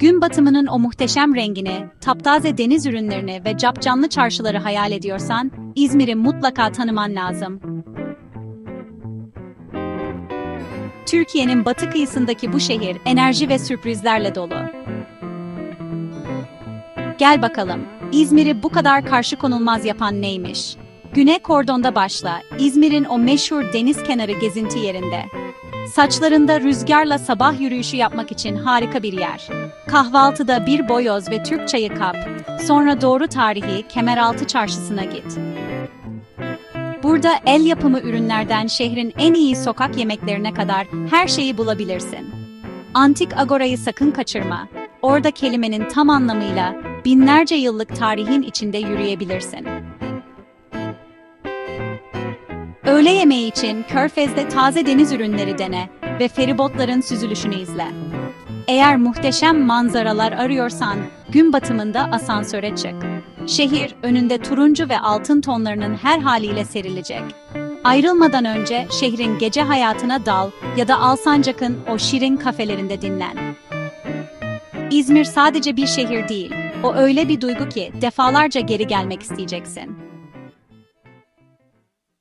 Gün batımının o muhteşem rengini, taptaze deniz ürünlerini ve capcanlı çarşıları hayal ediyorsan, İzmir'i mutlaka tanıman lazım. Türkiye'nin batı kıyısındaki bu şehir enerji ve sürprizlerle dolu. Gel bakalım, İzmir'i bu kadar karşı konulmaz yapan neymiş? Güney kordonda başla, İzmir'in o meşhur deniz kenarı gezinti yerinde. Saçlarında rüzgarla sabah yürüyüşü yapmak için harika bir yer. Kahvaltıda bir boyoz ve Türk çayı kap, sonra doğru tarihi Kemeraltı Çarşısı'na git. Burada el yapımı ürünlerden şehrin en iyi sokak yemeklerine kadar her şeyi bulabilirsin. Antik Agora'yı sakın kaçırma. Orada kelimenin tam anlamıyla binlerce yıllık tarihin içinde yürüyebilirsin. Öğle yemeği için Körfez'de taze deniz ürünleri dene ve feribotların süzülüşünü izle. Eğer muhteşem manzaralar arıyorsan gün batımında asansöre çık. Şehir önünde turuncu ve altın tonlarının her haliyle serilecek. Ayrılmadan önce şehrin gece hayatına dal ya da Alsancak'ın o şirin kafelerinde dinlen. İzmir sadece bir şehir değil, o öyle bir duygu ki defalarca geri gelmek isteyeceksin.